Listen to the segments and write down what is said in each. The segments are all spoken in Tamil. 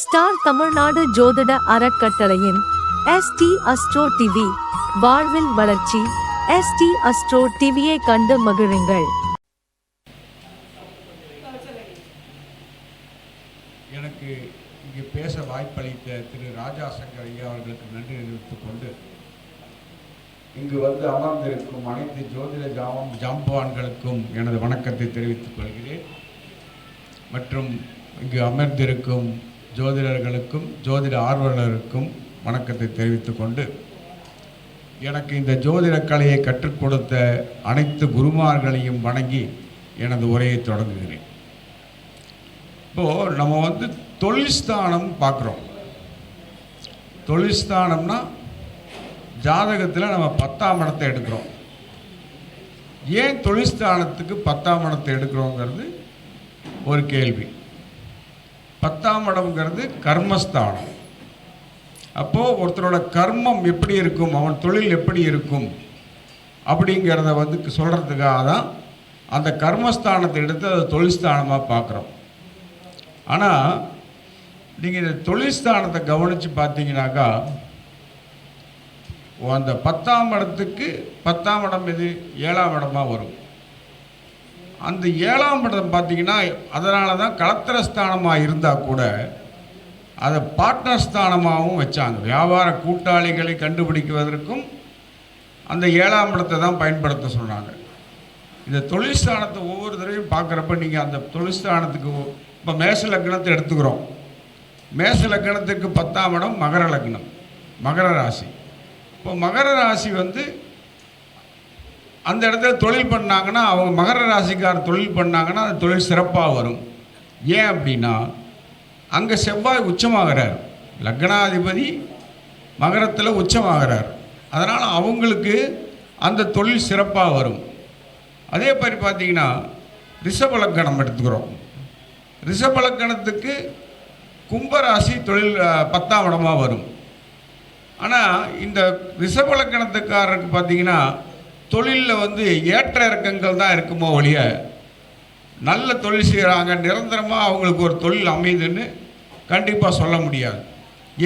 ஸ்டார் தமிழ்நாடு ஜோதிட அறக்கட்டளையின் எஸ்டி அஸ்ட்ரோ டிவி வாழ்வில் வளர்ச்சி. எஸ்டி அஸ்ட்ரோ டிவியை கண்டு மகிழுங்கள். எனக்கு இங்கு பேச வாய்ப்பளித்த திரு ராஜா சங்கர் ஐயா அவர்களுக்கு நன்றி தெரிவித்துக் கொண்டு இங்கு வந்து அமர்ந்திருக்கும் அனைத்து ஜோதிட ஜாமம் ஜாம்பவான்களுக்கும் எனது வணக்கத்தை தெரிவித்துக் கொள்கிறேன். மற்றும் இங்கு அமர்ந்திருக்கும் ஜோதிடர்களுக்கும் ஜோதிட ஆர்வலருக்கும் வணக்கத்தை தெரிவித்து கொண்டு எனக்கு இந்த ஜோதிட கலையை கற்றுக் கொடுத்த அனைத்து குருமார்களையும் வணங்கி எனது உரையை தொடங்குகிறேன். இப்போது நம்ம வந்து தொழில்ஸ்தானம் பார்க்குறோம். தொழில்ஸ்தானம்னா ஜாதகத்தில் நம்ம பத்தாம் இடத்தை எடுக்கிறோம். ஏன் தொழில்ஸ்தானத்துக்கு பத்தாம் இடத்தை எடுக்கிறோங்கிறது ஒரு கேள்வி. பத்தாம் இடம்ங்கிறது கர்மஸ்தானம். அப்போது ஒருத்தரோட கர்மம் எப்படி இருக்கும் அவன் தொழில் எப்படி இருக்கும் அப்படிங்கிறத வந்து சொல்கிறதுக்காக தான் அந்த கர்மஸ்தானத்தை எடுத்து அதை தொழில்ஸ்தானமாக பார்க்குறோம். ஆனால் நீங்கள் இந்த தொழில்ஸ்தானத்தை கவனித்து பார்த்தீங்கன்னாக்கா அந்த பத்தாம் இடத்துக்கு பத்தாம் இடம் எது? ஏழாம் இடமாக வரும். அந்த ஏழாம் படம் பார்த்தீங்கன்னா அதனால தான் கலத்திர ஸ்தானமாக இருந்தால் கூட அதை பார்ட்னர் ஸ்தானமாகவும் வச்சாங்க. வியாபார கூட்டாளிகளை கண்டுபிடிக்குவதற்கும் அந்த ஏழாம் இடத்தை தான் பயன்படுத்த சொன்னாங்க. இந்த தொழிற்ஸ்தானத்தை ஒவ்வொரு தடவையும் பார்க்குறப்ப நீங்கள் அந்த தொழிற்ஸ்தானத்துக்கு இப்போ மேச லக்னத்தை எடுத்துக்கிறோம். மேச லக்னத்துக்கு பத்தாம் இடம் மகர லக்னம் மகர ராசி. இப்போ மகர ராசி வந்து அந்த இடத்துல தொழில் பண்ணாங்கன்னா அவங்க மகர ராசிக்கார தொழில் பண்ணாங்கன்னா அந்த தொழில் சிறப்பாக வரும். ஏன் அப்படின்னா அங்கே செவ்வாய் உச்சமாகிறார். லக்னாதிபதி மகரத்தில் உச்சமாகிறார். அதனால் அவங்களுக்கு அந்த தொழில் சிறப்பாக வரும். அதே மாதிரி பார்த்தீங்கன்னா ரிஷபலக்கணம் எடுத்துக்கிறோம். ரிஷபலக்கணத்துக்கு கும்பராசி தொழில் பத்தாம் இடமாக வரும். ஆனால் இந்த ரிஷபலக்கணத்துக்காரருக்கு பார்த்தீங்கன்னா தொழிலில் வந்து ஏற்ற இறக்கங்கள் தான் இருக்குமோ ஒழிய நல்ல தொழில் செய்கிறாங்க நிரந்தரமாக அவங்களுக்கு ஒரு தொழில் அமையுதுன்னு கண்டிப்பாக சொல்ல முடியாது.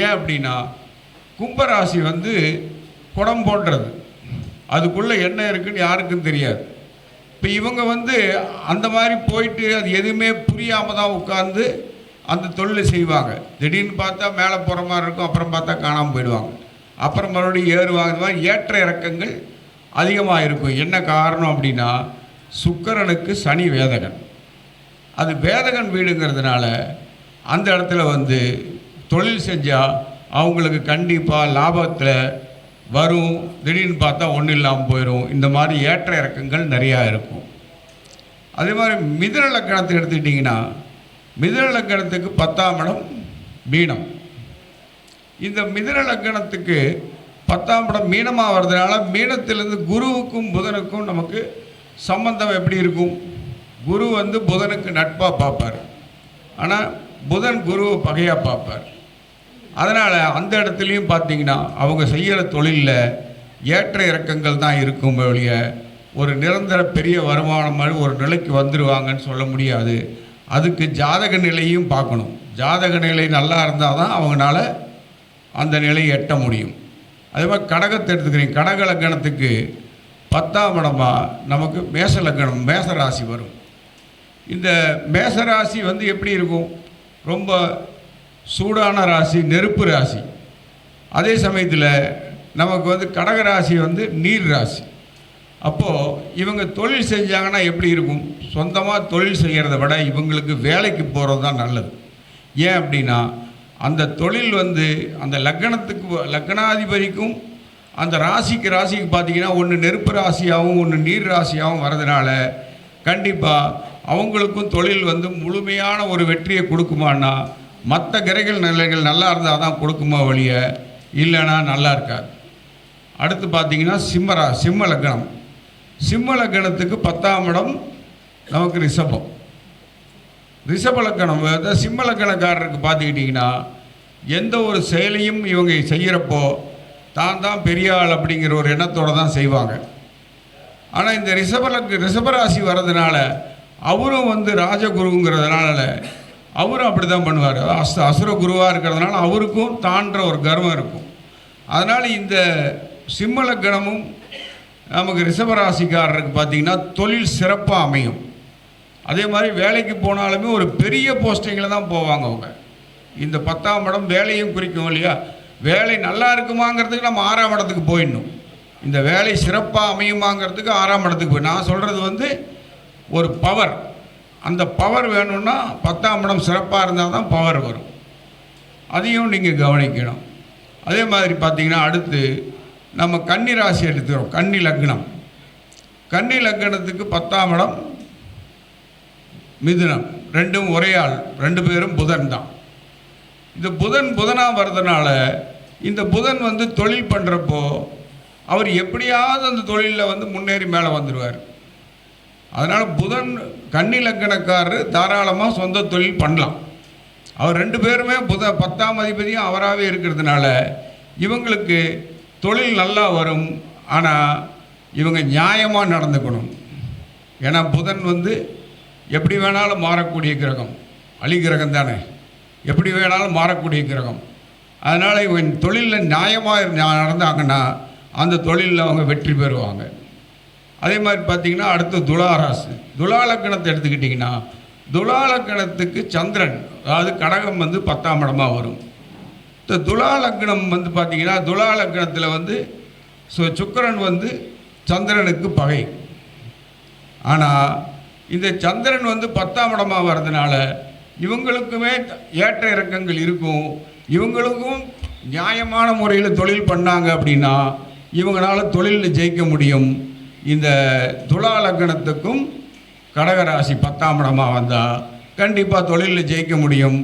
ஏன் அப்படின்னா கும்பராசி வந்து குடம் போன்றது. அதுக்குள்ளே என்ன இருக்குன்னு யாருக்கும் தெரியாது. இப்போ இவங்க வந்து அந்த மாதிரி போயிட்டு அது எதுவுமே புரியாமல் தான் உட்காந்து அந்த தொழிலை செய்வாங்க. திடீர்னு பார்த்தா மேலே போகிற மாதிரி இருக்கும் அப்புறம் பார்த்தா காணாமல் போயிடுவாங்க. அப்புறம் மறுபடியும் ஏறுவாங்க இந்த மாதிரி ஏற்ற இறக்கங்கள் அதிகமாக இருக்கும் என்ன காரணம் அப்படின்னா சுக்கரனுக்கு சனி வேதகன். அது வேதகன் வீடுங்கிறதுனால அந்த இடத்துல வந்து தொழில் செஞ்சால் அவங்களுக்கு கண்டிப்பாக லாபத்தில் வரும். திடீர்னு பார்த்தா ஒன்றும் இல்லாமல் போயிடும் இந்த மாதிரி ஏற்ற இறக்கங்கள் நிறையா இருக்கும். அதே மாதிரி மிதுன லக்கணத்தை எடுத்துக்கிட்டிங்கன்னா மிதுன லக்கணத்துக்கு பத்தாம் இடம் மீனம். இந்த மிதுன லக்கணத்துக்கு பத்தாம் படம் மீனமாக வர்றதுனால மீனத்திலேருந்து குருவுக்கும் புதனுக்கும் நமக்கு சம்பந்தம் எப்படி இருக்கும்? குரு வந்து புதனுக்கு நட்பாக பார்ப்பார். ஆனால் புதன் குருவை பகையாக பார்ப்பார். அதனால் அந்த இடத்துலையும் பார்த்தீங்கன்னா அவங்க செய்கிற தொழிலில் ஏற்ற இறக்கங்கள் தான் இருக்கும் ஒழிய ஒரு நிரந்தர பெரிய வருமானம் மாதிரி ஒரு நிலைக்கு வந்துடுவாங்கன்னு சொல்ல முடியாது. அதுக்கு ஜாதக நிலையும் பார்க்கணும். ஜாதக நிலை நல்லா இருந்தால் தான் அவங்களால அந்த நிலையை எட்ட முடியும். அதே மாதிரி கடகத்தை எடுத்துக்கிறீங்க. கடக லக்கணத்துக்கு பத்தாம் இடமாக நமக்கு மேச லக்கணம் மேச ராசி வரும். இந்த மேச ராசி வந்து எப்படி இருக்கும்? ரொம்ப சூடான ராசி நெருப்பு ராசி. அதே சமயத்தில் நமக்கு வந்து கடக ராசி வந்து நீர் ராசி. அப்போது இவங்க தொழில் செஞ்சாங்கன்னா எப்படி இருக்கும்? சொந்தமாக தொழில் செய்கிறத விட இவங்களுக்கு வேலைக்கு போகிறது தான் நல்லது. ஏன் அப்படின்னா அந்த தொழில் வந்து அந்த லக்கணத்துக்கு லக்கணாதிபதிக்கும் அந்த ராசிக்கு ராசிக்கு பார்த்தீங்கன்னா ஒன்று நெருப்பு ராசியாகவும் ஒன்று நீர் ராசியாகவும் வரதுனால கண்டிப்பாக அவங்களுக்கும் தொழில் வந்து முழுமையான ஒரு வெற்றியை கொடுக்குமான்னா மற்ற கிரகங்கள் நிலைகள் நல்லா இருந்தால் தான் கொடுக்குமா வழிய இல்லைன்னா நல்லா இருக்காது. அடுத்து பார்த்தீங்கன்னா சிம்மரா சிம்ம லக்னம் சிம்ம லக்னத்துக்கு பத்தாம் இடம் நமக்கு ரிஷபம். ரிஷப லக்கணம் சிம்ம லக்கணக்காரருக்கு பார்த்துக்கிட்டிங்கன்னா எந்த ஒரு செயலையும் இவங்க செய்கிறப்போ தான் தான் பெரிய ஆள் அப்படிங்கிற ஒரு எண்ணத்தோடு தான் செய்வாங்க. ஆனால் இந்த ரிஷபலக்கு ரிஷபராசி வர்றதுனால அவரும் வந்து ராஜகுருங்கிறதுனால அவரும் அப்படி தான் பண்ணுவார் அஸ் அசுர குருவாக இருக்கிறதுனால அவருக்கும் தான்ற ஒரு கர்வம் இருக்கும். அதனால் இந்த சிம்மல கணமும் நமக்கு ரிஷபராசிக்காரருக்கு பார்த்தீங்கன்னா தொழில் சிறப்பாக அமையும். அதே மாதிரி வேலைக்கு போனாலுமே ஒரு பெரிய போஸ்டிங்கில் தான் போவாங்க அவங்க. இந்த பத்தாம் இடம் வேலையும் குறிக்கும் இல்லையா? வேலை நல்லா இருக்குமாங்கிறதுக்கு நம்ம ஆறாம் இடத்துக்கு போயிடணும். இந்த வேலை சிறப்பாக அமையுமாங்கிறதுக்கு ஆறாம் இடத்துக்கு போய். நான் சொல்கிறது வந்து ஒரு பவர் அந்த பவர் வேணும்னா பத்தாம் இடம் சிறப்பாக இருந்தால் தான் பவர் வரும். அதையும் நீங்கள் கவனிக்கணும். அதே மாதிரி பார்த்தீங்கன்னா அடுத்து நம்ம கன்னி ராசி எடுத்துக்கிறோம். கன்னி லக்னம். கன்னி லக்னத்துக்கு பத்தாம் இடம் மிதுனம். ரெண்டும் ஒரே ஆள். ரெண்டு பேரும் புதன் தான். இந்த புதன் புதனாக வர்றதுனால இந்த புதன் வந்து தொழில் பண்ணுறப்போ அவர் எப்படியாவது அந்த தொழிலில் வந்து முன்னேறி மேலே வந்துடுவார் அதனால் புதன் கன்னி லக்கணக்காரர் தாராளமாக சொந்த தொழில் பண்ணலாம். அவர் ரெண்டு பேருமே புத பத்தாம் அதிபதியும் அவராகவே இருக்கிறதுனால இவங்களுக்கு தொழில் நல்லா வரும். ஆனால் இவங்க நியாயமாக நடந்துக்கணும். ஏன்னா புதன் வந்து எப்படி வேணாலும் மாறக்கூடிய கிரகம் அலி கிரகம் தானே. எப்படி வேணாலும் மாறக்கூடிய கிரகம். அதனால் இவன் தொழிலில் நியாயமாக நடந்தாங்கன்னா அந்த தொழிலில் அவங்க வெற்றி பெறுவாங்க. அதே மாதிரி பார்த்திங்கன்னா அடுத்து துலாராசு துலா லக்கணத்தை எடுத்துக்கிட்டிங்கன்னா துலா லக்கணத்துக்கு சந்திரன் அதாவது கடகம் வந்து பத்தாம் இடமாக வரும். இந்த துலா லக்னம் வந்து பார்த்தீங்கன்னா துலா லக்னத்தில் வந்து சு- சுக்கிரன் வந்து சந்திரனுக்கு பகை. ஆனால் இந்த சந்திரன் வந்து பத்தாம் இடமாக வர்றதுனால இவங்களுக்குமே ஏற்ற இறக்கங்கள் இருக்கும். இவங்களுக்கும் நியாயமான முறையில் தொழில் பண்ணாங்க அப்படின்னா இவங்களால தொழிலில் ஜெயிக்க முடியும். இந்த துலா லக்னத்துக்கும் கடகராசி பத்தாம் இடமாக வந்தால் கண்டிப்பாக தொழிலில் ஜெயிக்க முடியும்.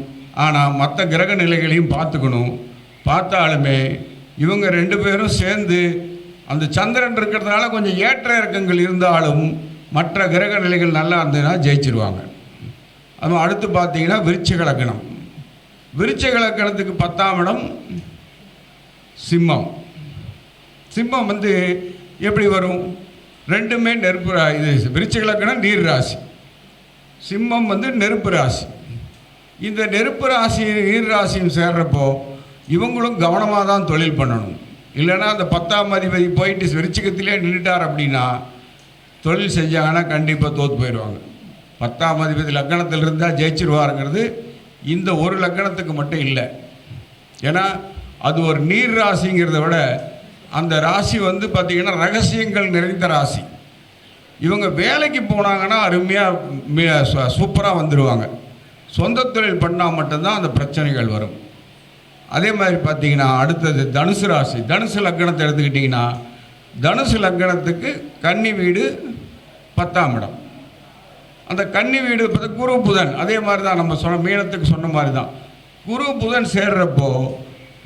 ஆனால் மற்ற கிரக நிலைகளையும் பார்த்துக்கணும். பார்த்தாலுமே இவங்க ரெண்டு பேரும் சேர்ந்து அந்த சந்திரன் இருக்கிறதுனால கொஞ்சம் ஏற்ற இறக்கங்கள் இருந்தாலும் மற்ற கிரக நிலைகள் நல்லா இருந்ததுன்னா ஜெயிச்சிருவாங்க. அதுவும் அடுத்து பார்த்தீங்கன்னா விருச்சிக லக்கணம் விருச்சிக லக்கணத்துக்கு பத்தாம் இடம் சிம்மம். சிம்மம் வந்து எப்படி வரும்? ரெண்டுமே நெருப்பு ரா- இது விருச்சிக லக்கணம் நீர் ராசி. சிம்மம் வந்து நெருப்பு ராசி. இந்த நெருப்பு ராசி நீர் ராசியும் சேர்றப்போ இவங்களும் கவனமாக தான் தொழில் பண்ணணும். இல்லைன்னா அந்த பத்தாம் அதிபதி போயிட்டு விருச்சிகத்திலே நின்றுட்டார் அப்படின்னா தொழில் செஞ்சாங்கன்னா கண்டிப்பாக தோற்று போயிடுவாங்க. பத்தாம் அதிபதி லக்கணத்தில் இருந்தால் ஜெயிச்சிருவாருங்கிறது இந்த ஒரு லக்கணத்துக்கு மட்டும் இல்லை. ஏன்னா அது ஒரு நீர் ராசிங்கிறத விட அந்த ராசி வந்து பார்த்திங்கன்னா ரகசியங்கள் நிறைந்த ராசி. இவங்க வேலைக்கு போனாங்கன்னா அருமையாக சூப்பராக வந்துடுவாங்க சொந்த தொழில் பண்ணால் மட்டும்தான் அந்த பிரச்சனைகள் வரும். அதே மாதிரி பார்த்தீங்கன்னா அடுத்தது தனுசு ராசி. தனுசு லக்கணத்தை எடுத்துக்கிட்டிங்கன்னா தனுசு லக்கணத்துக்கு கன்னி வீடு பத்தாம் இடம். அந்த கன்னி வீடு பார்த்தா குரு புதன் அதே மாதிரி தான் நம்ம சொன்ன மீனத்துக்கு சொன்ன மாதிரி தான் குரு புதன் சேர்றப்போ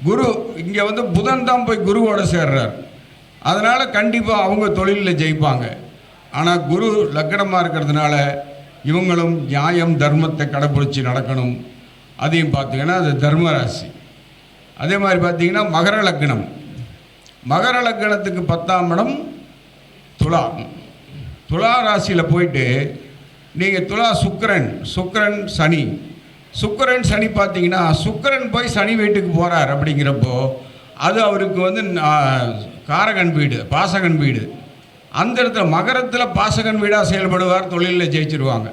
குரு இங்கே வந்து புதன் தான் போய் குருவோட சேர்றார். அதனால் கண்டிப்பாக அவங்க தொழிலில் ஜெயிப்பாங்க. ஆனால் குரு லக்கணமாக இருக்கிறதுனால இவங்களும் நியாயம் தர்மத்தை கடைப்பிடிச்சி நடக்கணும். அதையும் பார்த்தீங்கன்னா அது தர்ம ராசி அதே மாதிரி பார்த்தீங்கன்னா மகர லக்னம் மகர லக்னத்துக்கு பத்தாம் இடம் துலா. துலா ராசியில் போயிட்டு நீங்கள் துலா சுக்கிரன் சுக்கரன் சனி. சுக்கிரன் சனி பார்த்தீங்கன்னா சுக்கிரன் போய் சனி வீட்டுக்கு போகிறார் அப்படிங்கிறப்போ அது அவருக்கு வந்து காரகன் வீடு பாசகன் வீடு. அந்த இடத்துல மகரத்தில் பாசகன் வீடாக செயல்படுவார் தொழிலில் ஜெயிச்சிருவாங்க.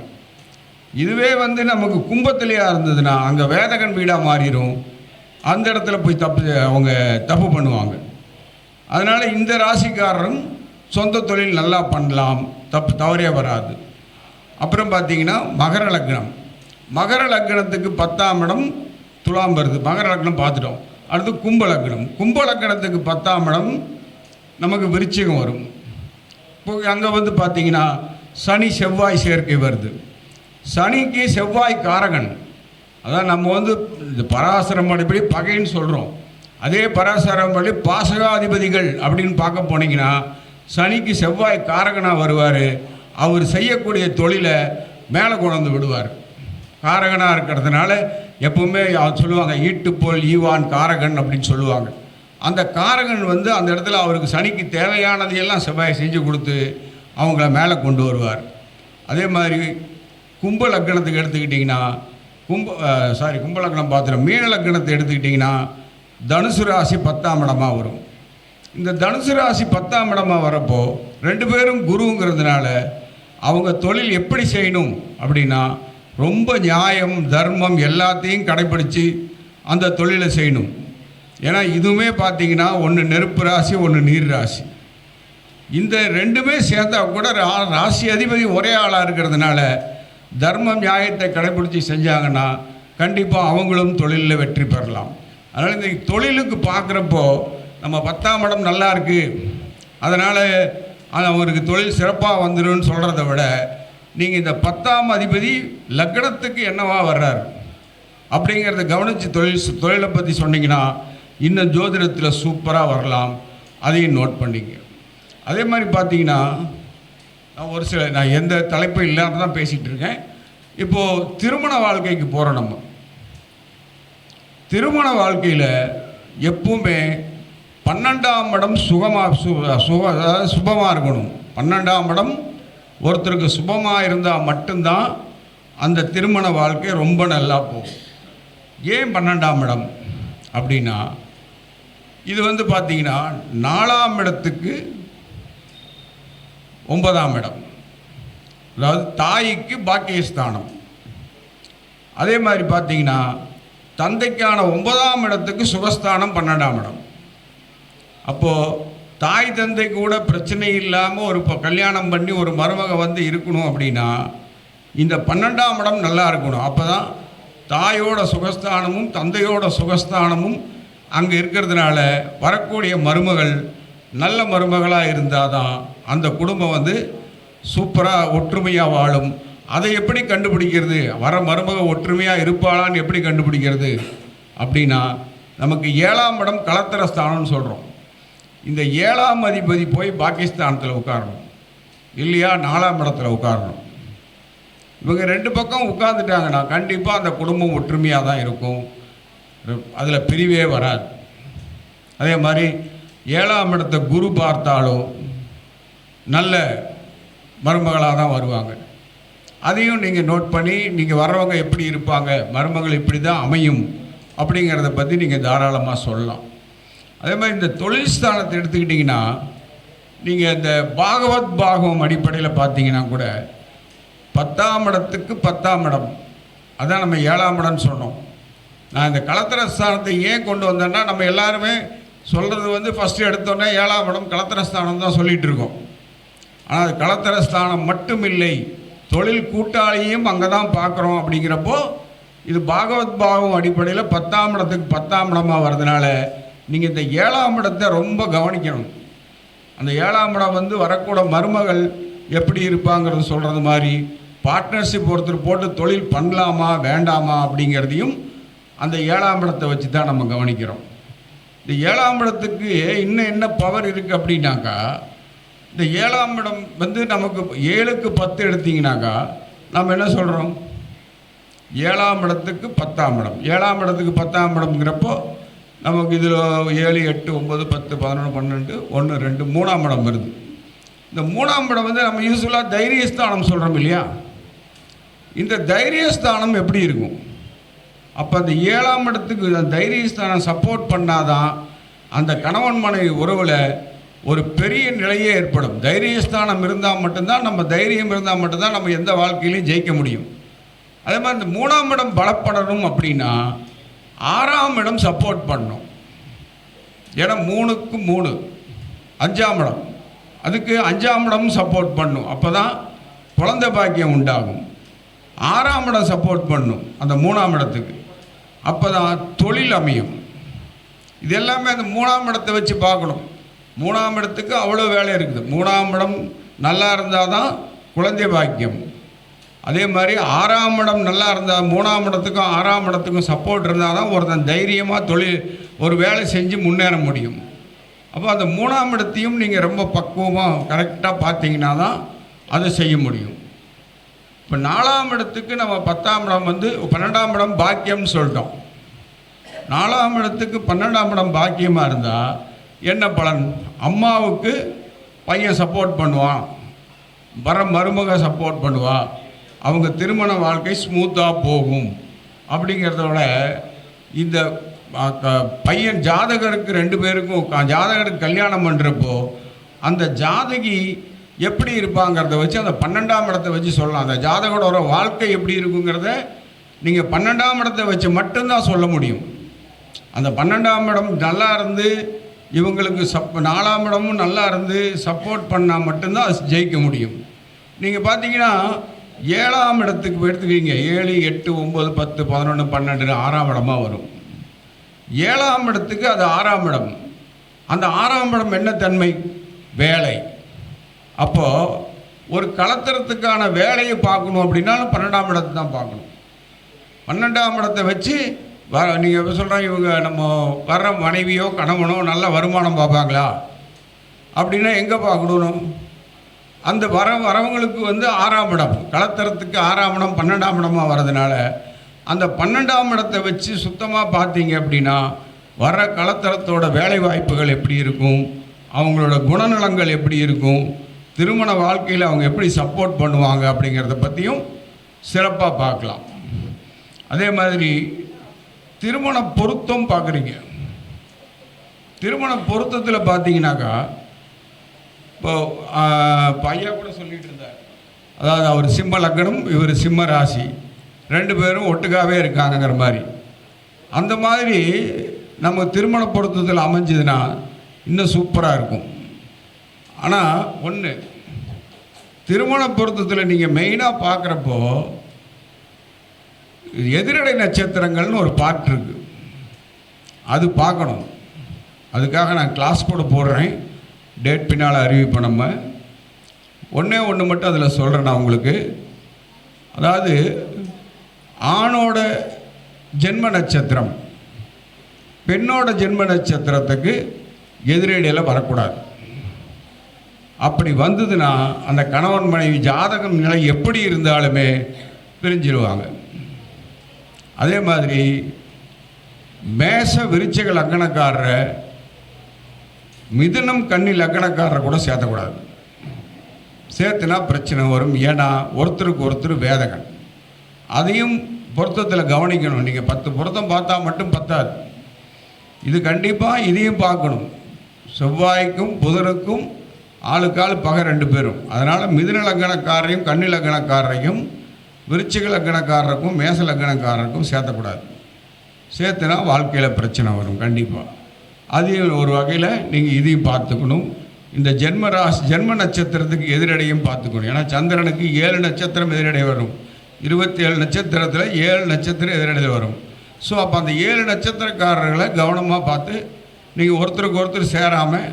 இதுவே வந்து நமக்கு கும்பத்திலேயா இருந்ததுன்னா அங்கே வேதகன் வீடாக மாறிடும் அந்த இடத்துல போய் தப்பு அவங்க தப்பு பண்ணுவாங்க. அதனால் இந்த ராசிக்காரரும் சொந்த தொழில் நல்லா பண்ணலாம் தப்பு தவறே வராது. அப்புறம் பார்த்தீங்கன்னா மகர லக்னம். மகர லக்னத்துக்கு பத்தாம் இடம் துலாம் வருது மகர லக்னம் பார்த்துட்டோம். அடுத்து கும்ப லக்னம். கும்ப லக்னத்துக்கு பத்தாம் இடம் நமக்கு விருச்சிகம் வரும். இப்போ அங்கே வந்து பார்த்தீங்கன்னா சனி செவ்வாய் சேர்க்கை வருது. சனிக்கு செவ்வாய் காரகன். அதான் நம்ம வந்து இந்த பராசரம் படி பகைன்னு சொல்கிறோம் அதே பராசரம் படி பாசகாதிபதிகள் அப்படின்னு பார்க்க போனீங்கன்னா சனிக்கு செவ்வாய் காரகனாக வருவார். அவர் செய்யக்கூடிய தொழிலை மேலே கொண்டு விடுவார். காரகனாக இருக்கிறதுனால எப்பவுமே சொல்லுவாங்க ஈட்டு போல் ஈவான் காரகன் அப்படின்னு சொல்லுவாங்க. அந்த காரகன் வந்து அந்த இடத்துல அவருக்கு சனிக்கு தேவையானதையெல்லாம் செவ்வாய் செஞ்சு கொடுத்து அவங்கள மேலே கொண்டு வருவார். அதே மாதிரி கும்ப லக்னத்துக்கு எடுத்துக்கிட்டிங்கன்னா கும்ப சாரி கும்பலக்னம் பார்த்துட்டு மீன லக்னத்தை எடுத்துக்கிட்டிங்கன்னா தனுசு ராசி பத்தாம் இடமா வரும். இந்த தனுசு ராசி பத்தாம் இடமா வரப்போ ரெண்டு பேரும் குருங்கிறதுனால அவங்க தொழில் எப்படி செய்யணும் அப்படின்னா ரொம்ப நியாயம் தர்மம் எல்லாத்தையும் கடைப்பிடிச்சு அந்த தொழிலை செய்யணும். ஏன்னா இதுவுமே பார்த்தீங்கன்னா ஒன்று நெருப்பு ராசி ஒன்று நீர் ராசி. இந்த ரெண்டுமே சேர்ந்தா கூட ரா- ராசி அதிபதி ஒரே ஆளாக இருக்கிறதுனால தர்மம் நியாயத்தை கடைபிடிச்சி செஞ்சாங்கன்னா கண்டிப்பாக அவங்களும் தொழிலில் வெற்றி பெறலாம். அதனால் இந்த தொழிலுக்கு பார்க்குறப்போ நம்ம பத்தாம் இடம் நல்லா இருக்குது அதனால் அவருக்கு தொழில் சிறப்பாக வந்துடும் சொல்கிறத விட நீங்கள் இந்த பத்தாம் அதிபதி லக்னத்துக்கு என்னவா வர்றார்? அப்படிங்கிறத கவனித்து தொழில் தொழிலை பற்றி சொன்னீங்கன்னா இன்னும் ஜோதிடத்தில் சூப்பராக வரலாம். அதையும் நோட் பண்ணிங்க. அதே மாதிரி பார்த்தீங்கன்னா நான் ஒரு சில நான் எந்த தலைப்பும் இல்லாமல் தான் பேசிகிட்டு இருக்கேன். இப்போது திருமண வாழ்க்கைக்கு போகிறோம் நம்ம. திருமண வாழ்க்கையில் எப்பவுமே பன்னெண்டாம் இடம் சுகமாக சு சுக அதாவது சுபமாக இருக்கணும். பன்னெண்டாம் இடம் ஒருத்தருக்கு சுபமாக இருந்தால் மட்டும்தான் அந்த திருமண வாழ்க்கை ரொம்ப நல்லா போகும். ஏன் பன்னெண்டாம் இடம் அப்படின்னா இது வந்து பார்த்தீங்கன்னா நாலாம் இடத்துக்கு ஒன்பதாம் இடம். அதாவது தாய்க்கு பாக்கியஸ்தானம். அதே மாதிரி பார்த்தீங்கன்னா தந்தைக்கான ஒன்பதாம் இடத்துக்கு சுகஸ்தானம் பன்னெண்டாம் இடம். அப்போது தாய் தந்தை கூட பிரச்சனை இல்லாமல் ஒரு இப்போ கல்யாணம் பண்ணி ஒரு மருமக வந்து இருக்கணும் அப்படின்னா இந்த பன்னெண்டாம் இடம் நல்லா இருக்கணும். அப்போ தான் தாயோட சுகஸ்தானமும் தந்தையோட சுகஸ்தானமும் அங்கே இருக்கிறதுனால வரக்கூடிய மருமகள் நல்ல மருமகளாக இருந்தால் தான் அந்த குடும்பம் வந்து சூப்பராக ஒற்றுமையாக வாழும். அதை எப்படி கண்டுபிடிக்கிறது? வர மருமக ஒற்றுமையாக இருப்பாளான்னு எப்படி கண்டுபிடிக்கிறது? அப்படின்னா நமக்கு ஏழாம் இடம் கலத்தர ஸ்தானம்னு சொல்கிறோம் இந்த ஏழாம் அதிபதி போய் பாகிஸ்தானத்தில் உட்காரணும். இல்லையா நாலாம் இடத்துல உட்காரணும். இவங்க ரெண்டு பக்கம் உட்காந்துட்டாங்கன்னா கண்டிப்பாக அந்த குடும்பம் ஒற்றுமையாக தான் இருக்கும். அதில் பிரிவே வராது. அதே மாதிரி ஏழாம் இடத்த குரு பார்த்தாலும் நல்ல மருமகளாக தான் வருவாங்க. அதையும் நீங்கள் நோட் பண்ணி நீங்கள் வர்றவங்க எப்படி இருப்பாங்க மருமகள் இப்படி தான் அமையும் அப்படிங்கிறத பற்றி நீங்கள் தாராளமாக சொல்லலாம். அதே மாதிரி இந்த தொழில் ஸ்தானத்தை எடுத்துக்கிட்டிங்கன்னா நீங்கள் இந்த பாகவத் பாகவம் அடிப்படையில் பார்த்தீங்கன்னா கூட பத்தாம் இடத்துக்கு பத்தாம் இடம். அதான் நம்ம ஏழாம் இடம்னு சொன்னோம். நான் இந்த கலத்திர ஸ்தானத்தை ஏன் கொண்டு வந்தேன்னா நம்ம எல்லாருமே சொல்கிறது வந்து ஃபஸ்ட்டு எடுத்தோன்னே ஏழாம் இடம் கலத்திர ஸ்தானம் தான் சொல்லிகிட்டு இருக்கோம். ஆனால் அது கலத்திர ஸ்தானம் மட்டும் இல்லை. தொழில் கூட்டாளியும் அங்கே தான் பார்க்குறோம் அப்படிங்கிறப்போ இது பாகவத் பாகம் அடிப்படையில் பத்தாம் இடத்துக்கு பத்தாம் இடமாக வர்றதுனால நீங்கள் இந்த ஏழாம் இடத்தை ரொம்ப கவனிக்கணும். அந்த ஏழாம் இடம் வந்து வரக்கூட மருமகள் எப்படி இருப்பாங்கிறது சொல்கிறது மாதிரி பார்ட்னர்ஷிப் ஒருத்தர் போட்டு தொழில் பண்ணலாமா வேண்டாமா அப்படிங்கிறதையும் அந்த ஏழாம் இடத்தை வச்சு தான் நம்ம கவனிக்கிறோம். இந்த ஏழாம் இடத்துக்கு இன்னும் என்ன பவர் இருக்குது அப்படின்னாக்கா இந்த ஏழாம் இடம் வந்து நமக்கு ஏழுக்கு பத்து எடுத்திங்கனாக்கா நம்ம என்ன சொல்கிறோம் ஏழாம் இடத்துக்கு பத்தாம் இடம். ஏழாம் இடத்துக்கு பத்தாம் இடம்ங்கிறப்போ நமக்கு இதில் ஏழு எட்டு ஒம்பது பத்து பதினொன்று பன்னெண்டு ஒன்று ரெண்டு மூணாம் இடம் வருது. இந்த மூணாம் இடம் வந்து நம்ம யூஸ்ஃபுல்லாக தைரியஸ்தானம் சொல்கிறோம் இல்லையா? இந்த தைரியஸ்தானம் எப்படி இருக்கும்? அப்போ அந்த ஏழாம் இடத்துக்கு அந்த தைரியஸ்தானம் சப்போர்ட் பண்ணாதான் அந்த கணவன் மனைவி உறவில் ஒரு பெரிய நிலையே ஏற்படும். தைரியஸ்தானம் இருந்தால் மட்டும்தான் நம்ம தைரியம் இருந்தால் மட்டும்தான் நம்ம எந்த வாழ்க்கையிலையும் ஜெயிக்க முடியும். அதே மாதிரி இந்த மூணாம் இடம் பலப்படணும் அப்படின்னா ஆறாம் இடம் சப்போர்ட் பண்ணும். ஏன்னா மூணுக்கு மூணு. அஞ்சாம் இடம். அதுக்கு அஞ்சாம் இடமும் சப்போர்ட் பண்ணும். அப்போ தான் குழந்தை பாக்கியம் உண்டாகும். ஆறாம் இடம் சப்போர்ட் பண்ணும் அந்த மூணாம் இடத்துக்கு. அப்போ தான் தொழில் அமையும். இது எல்லாமே அந்த மூணாம் இடத்தை வச்சு பார்க்கணும். மூணாம் இடத்துக்கு அவ்வளோ வேலை இருக்குது. மூணாம் இடம் நல்லா இருந்தால் தான் குழந்தை பாக்கியம். அதே மாதிரி ஆறாம் இடம் நல்லா இருந்தால் மூணாம் இடத்துக்கும் ஆறாம் இடத்துக்கும் சப்போர்ட் இருந்தால் தான் ஒருத்தன் தைரியமாக தொழில் ஒரு வேலை செஞ்சு முன்னேற முடியும். அப்போ அந்த மூணாம் இடத்தையும் நீங்கள் ரொம்ப பக்குவமாக கரெக்டாக பார்த்தீங்கன்னா தான் அதை செய்ய முடியும். இப்போ நாலாம் இடத்துக்கு நம்ம பத்தாம் இடம் வந்து பன்னெண்டாம் இடம் பாக்கியம்னு சொல்லிட்டோம். நாலாம் இடத்துக்கு பன்னெண்டாம் இடம் பாக்கியமாக இருந்தால் என்ன பலன்? அம்மாவுக்கு பையன் சப்போர்ட் பண்ணுவான். வர மருமக சப்போர்ட் பண்ணுவான் அவங்க திருமண வாழ்க்கை ஸ்மூத்தாக போகும். அப்படிங்கிறதோட இந்த பையன் ஜாதகருக்கு ரெண்டு பேருக்கும் ஜாதகருக்கு கல்யாணம் பண்ணுறப்போ அந்த ஜாதகி எப்படி இருப்பாங்கிறத வச்சு அந்த பன்னெண்டாம் இடத்தை வச்சு சொல்லலாம். அந்த ஜாதகரோட வாழ்க்கை எப்படி இருக்குங்கிறத நீங்கள் பன்னெண்டாம் இடத்தை வச்சு மட்டும்தான் சொல்ல முடியும். அந்த பன்னெண்டாம் இடம் நல்லா இருந்து இவங்களுக்கு சப் நாலாம் இடமும் நல்லா இருந்து சப்போர்ட் பண்ணால் மட்டும்தான் அது ஜெயிக்க முடியும். நீங்கள் பார்த்தீங்கன்னா ஏழாம் இடத்துக்கு எடுத்துக்கிறீங்க. ஏழு எட்டு ஒம்பது பத்து பதினொன்று பன்னெண்டு ஆறாம் இடமா வரும். ஏழாம் இடத்துக்கு அது ஆறாம் இடம். அந்த ஆறாம் இடம் என்ன தன்மை? வேலை. அப்போது ஒரு கலத்திரத்துக்கான வேலையை பார்க்கணும் அப்படின்னாலும் பன்னெண்டாம் இடத்தை தான் பார்க்கணும். பன்னெண்டாம் இடத்தை வச்சு வர நீங்கள் எப்படி சொல்கிறாங்க இவங்க நம்ம வர்ற மனைவியோ கணவனோ நல்ல வருமானம் பார்ப்பாங்களா? அப்படின்னா எங்கே பார்க்கணும்? அந்த வர வரவங்களுக்கு வந்து ஆறாம் இடம். கலத்தரத்துக்கு ஆறாம் இடம் பன்னெண்டாம் இடமாக வர்றதுனால அந்த பன்னெண்டாம் இடத்தை வச்சு சுத்தமாக பார்த்தீங்க அப்படின்னா வர கலத்தரத்தோட வேலை வாய்ப்புகள் எப்படி இருக்கும்? அவங்களோட குணநலங்கள் எப்படி இருக்கும்? திருமண வாழ்க்கையில் அவங்க எப்படி சப்போர்ட் பண்ணுவாங்க அப்படிங்கிறத பற்றியும் சிறப்பாக பார்க்கலாம். அதே மாதிரி திருமண பொருத்தம் பார்க்குறீங்க. திருமண பொருத்தத்தில் பார்த்தீங்கன்னாக்கா இப்போ ஆஹ், ஐயா கூட சொல்லிட்டு இருந்தார். அதாவது அவர் சிம்ம லக்னம் இவர் சிம்ம ராசி. ரெண்டு பேரும் ஒட்டுக்காவே இருக்காங்கங்கிற மாதிரி. அந்த மாதிரி நம்ம திருமண பொருத்தத்தில் அமைஞ்சதுன்னா இன்னும் சூப்பராக இருக்கும். ஆனால் ஒன்று திருமண பொருத்தத்தில் நீங்கள் மெயினாக பார்க்குறப்போ எதிரடை நட்சத்திரங்கள்னு ஒரு பாட்டு இருக்குது அது பார்க்கணும் அதுக்காக நான் கிளாஸ் கூட போடுறேன். டேட் பின்னால் அறிவிப்போம் நம்ம. ஒன்றே ஒன்று மட்டும் அதில் சொல்கிறேன் நான் உங்களுக்கு. அதாவது ஆணோட ஜென்ம நட்சத்திரம் பெண்ணோட ஜென்ம நட்சத்திரத்துக்கு எதிரடியில் வரக்கூடாது. அப்படி வந்ததுன்னா அந்த கணவன் மனைவி ஜாதகம் நிலை எப்படி இருந்தாலுமே பிரிஞ்சிருவாங்க. அதே மாதிரி மேச விருச்சிக லக்கணக்காரரை மிதுனம் கண்ணி லக்கணக்காரரை கூட சேர்த்தக்கூடாது. சேர்த்துனா பிரச்சனை வரும். ஏன்னா ஒருத்தருக்கு ஒருத்தர் வேதகன். அதையும் பொருத்தத்தில் கவனிக்கணும். நீங்கள் பத்து பொருத்தம் பார்த்தா மட்டும் பத்தாது. இது கண்டிப்பாக இதையும் பார்க்கணும். செவ்வாய்க்கும் புதனுக்கும் ஆளுக்காள் பகை ரெண்டு பேரும். அதனால் மிதுன லக்கணக்காரரையும் கண்ணி லக்கணக்காரரையும் விருச்சிக லக்கணக்காரருக்கும் மேச லக்கணக்காரருக்கும் சேர்த்தக்கூடாது. சேர்த்துனா வாழ்க்கையில் பிரச்சனை வரும். கண்டிப்பாக அதையும் ஒரு வகையில் நீங்கள் இதையும் பார்த்துக்கணும். இந்த ஜென்ம ராசி ஜென்ம நட்சத்திரத்துக்கு எதிரடையும் பார்த்துக்கணும். ஏன்னா சந்திரனுக்கு ஏழு நட்சத்திரம் எதிரடை வரும். இருபத்தி ஏழு நட்சத்திரத்தில் ஏழு நட்சத்திரம் எதிரடை வரும். ஸோ அப்போ அந்த ஏழு நட்சத்திரக்காரர்களை கவனமாக பார்த்து நீங்கள் ஒருத்தருக்கு ஒருத்தர் சேராமல்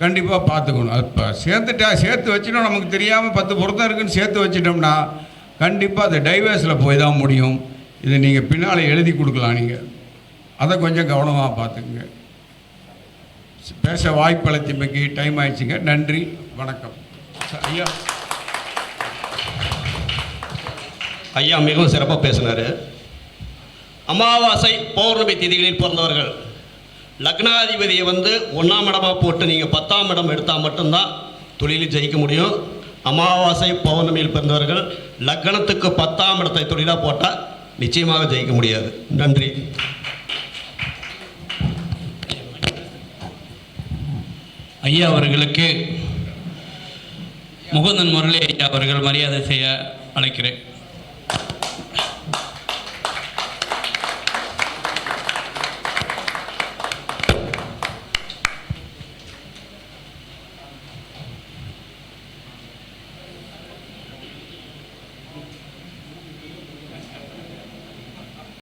கண்டிப்பாக பார்த்துக்கணும். அது இப்போ சேர்த்துட்டா சேர்த்து வச்சுட்டோம் நமக்கு தெரியாமல் பத்து பொருத்தம் இருக்குன்னு சேர்த்து வச்சிட்டோம்னா கண்டிப்பாக அது டைவர்ஸில் போய் தான் முடியும். இதை நீங்கள் பின்னால் எழுதி கொடுக்கலாம் நீங்கள் அதை கொஞ்சம் கவனமாக பார்த்துக்குங்க. பேச வாய்ப்பளித்தமைக்கு டைம் ஆயிடுச்சுங்க. நன்றி வணக்கம். ஐயா. ஐயா மிகவும் சிறப்பாக பேசினார். அமாவாசை பௌர்ணமி திதிகளில் பிறந்தவர்கள் லக்னாதிபதியை வந்து ஒன்றாம் இடமாக போட்டு நீங்கள் பத்தாம் இடம் எடுத்தால் மட்டும்தான் தொழிலில் ஜெயிக்க முடியும். அமாவாசை பௌர்ணமியில் பிறந்தவர்கள் லக்னத்துக்கு பத்தாம் இடத்தை தொழிலாக போட்டால் நிச்சயமாக ஜெயிக்க முடியாது. நன்றி. ஐயா அவர்களுக்கு முகுந்தன் முரளி ஐயா அவர்கள் மரியாதை செய்ய அழைக்கிறேன்.